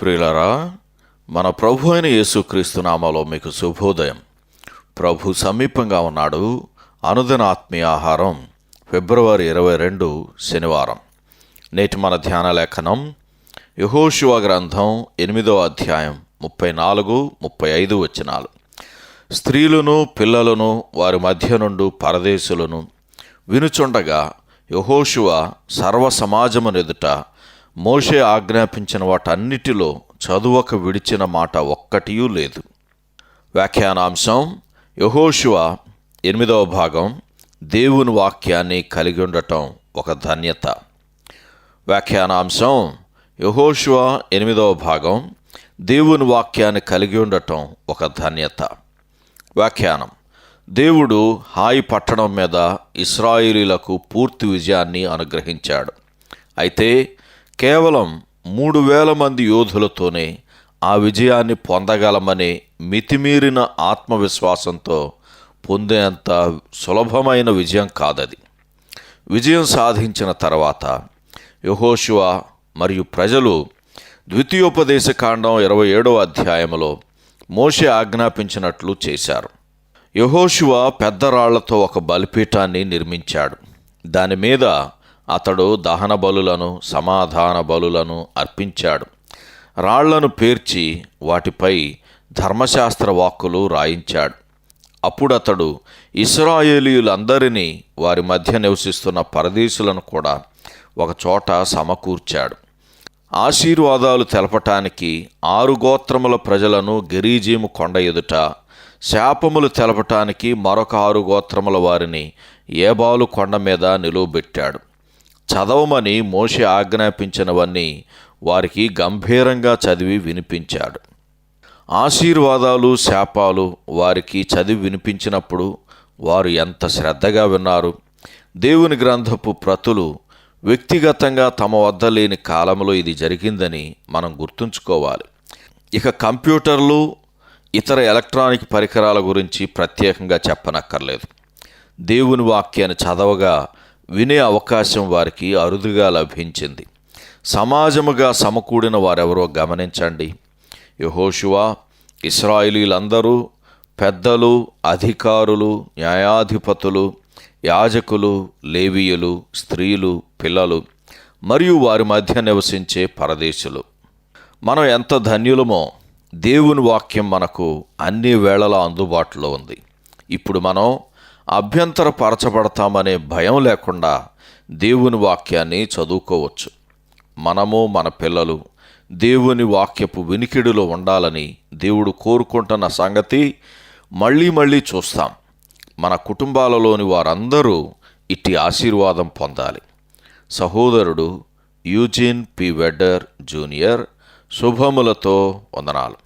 ప్రియులరా మన ప్రభు అయిన యేసుక్రీస్తు నామాలో మీకు శుభోదయం. ప్రభు సమీపంగా ఉన్నాడు. అనుదిన ఆత్మీయ ఆహారం ఫిబ్రవరి ఇరవై రెండు శనివారం. నేటి మన ధ్యాన లేఖనం యహోశివ గ్రంథం ఎనిమిదో అధ్యాయం ముప్పై నాలుగు ముప్పై ఐదు వచనాలు. స్త్రీలను పిల్లలను వారి మధ్య నుండి పరదేశులను వినుచుండగా యహోశివ సర్వ సమాజమునెదుట మోషే ఆజ్ఞాపించిన వాటన్నిటిలో చదువక విడిచిన మాట ఒక్కటియూ లేదు. వ్యాఖ్యానాంశం యహోశివ ఎనిమిదవ భాగం దేవుని వాక్యాన్ని కలిగి ఉండటం ఒక ధన్యత. వ్యాఖ్యానాంశం యహోశివ ఎనిమిదవ భాగం దేవుని వాక్యాన్ని కలిగి ఉండటం ఒక ధన్యత. వ్యాఖ్యానం దేవుడు హాయి పట్టణం మీద ఇస్రాయిలీలకు పూర్తి విజయాన్ని అనుగ్రహించాడు. అయితే కేవలం మూడు వేల మంది యోధులతోనే ఆ విజయాన్ని పొందగలమనే మితిమీరిన ఆత్మవిశ్వాసంతో పొందేంత సులభమైన విజయం కాదది. విజయం సాధించిన తర్వాత యహోశివ మరియు ప్రజలు ద్వితీయోపదేశ కాండం ఇరవై ఏడవ అధ్యాయంలో మోషే ఆజ్ఞాపించినట్లు చేశారు. యహోశివ పెద్ద రాళ్ళతో ఒక బలిపీఠాన్ని నిర్మించాడు. దాని మీద అతడు దహన బలులను సమాధాన బలులను అర్పించాడు. రాళ్ళను పేర్చి వాటిపై ధర్మశాస్త్ర వాక్కులు రాయించాడు. అప్పుడతడు ఇస్రాయేలీయులందరినీ వారి మధ్య నివసిస్తున్న పరదేశులను కూడా ఒకచోట సమకూర్చాడు. ఆశీర్వాదాలు తెలపటానికి ఆరు గోత్రముల ప్రజలను గెరీజీము కొండ ఎదుట శాపములు తెలపటానికి మరొక ఆరు గోత్రముల వారిని ఏబాలు కొండ మీద నిలువబెట్టాడు. చదవమని మోషి ఆజ్ఞాపించినవన్నీ వారికి గంభీరంగా చదివి వినిపించాడు. ఆశీర్వాదాలు శాపాలు వారికి చదివి వినిపించినప్పుడు వారు ఎంత శ్రద్ధగా విన్నారు. దేవుని గ్రంథపు ప్రతులు వ్యక్తిగతంగా తమ వద్ద లేని కాలంలో ఇది జరిగిందని మనం గుర్తుంచుకోవాలి. ఇక కంప్యూటర్లు ఇతర ఎలక్ట్రానిక్ పరికరాల గురించి ప్రత్యేకంగా చెప్పనక్కర్లేదు. దేవుని వాక్యాన్ని చదవగా వినే అవకాశం వారికి అరుదుగా లభించింది. సమాజముగా సమకూడిన వారెవరో గమనించండి. యహోషువ ఇస్రాయిలీలందరూ పెద్దలు అధికారులు న్యాయాధిపతులు యాజకులు లేవీయులు స్త్రీలు పిల్లలు మరియు వారి మధ్య నివసించే పరదేశులు. మనం ఎంత ధన్యులమో దేవుని వాక్యం మనకు అన్ని వేళలా అందుబాటులో ఉంది. ఇప్పుడు మనం అభ్యంతరపరచబడతామనే భయం లేకుండా దేవుని వాక్యాన్ని చదువుకోవచ్చు. మనము మన పిల్లలు దేవుని వాక్యపు వినికిడిలో ఉండాలని దేవుడు కోరుకుంటున్న సంగతి మళ్ళీ మళ్ళీ చూస్తాం. మన కుటుంబాలలోని వారందరూ ఇట్టి ఆశీర్వాదం పొందాలి. సహోదరుడు యూజిన్ పి వెడ్డర్ జూనియర్ శుభములతో వందనాలు.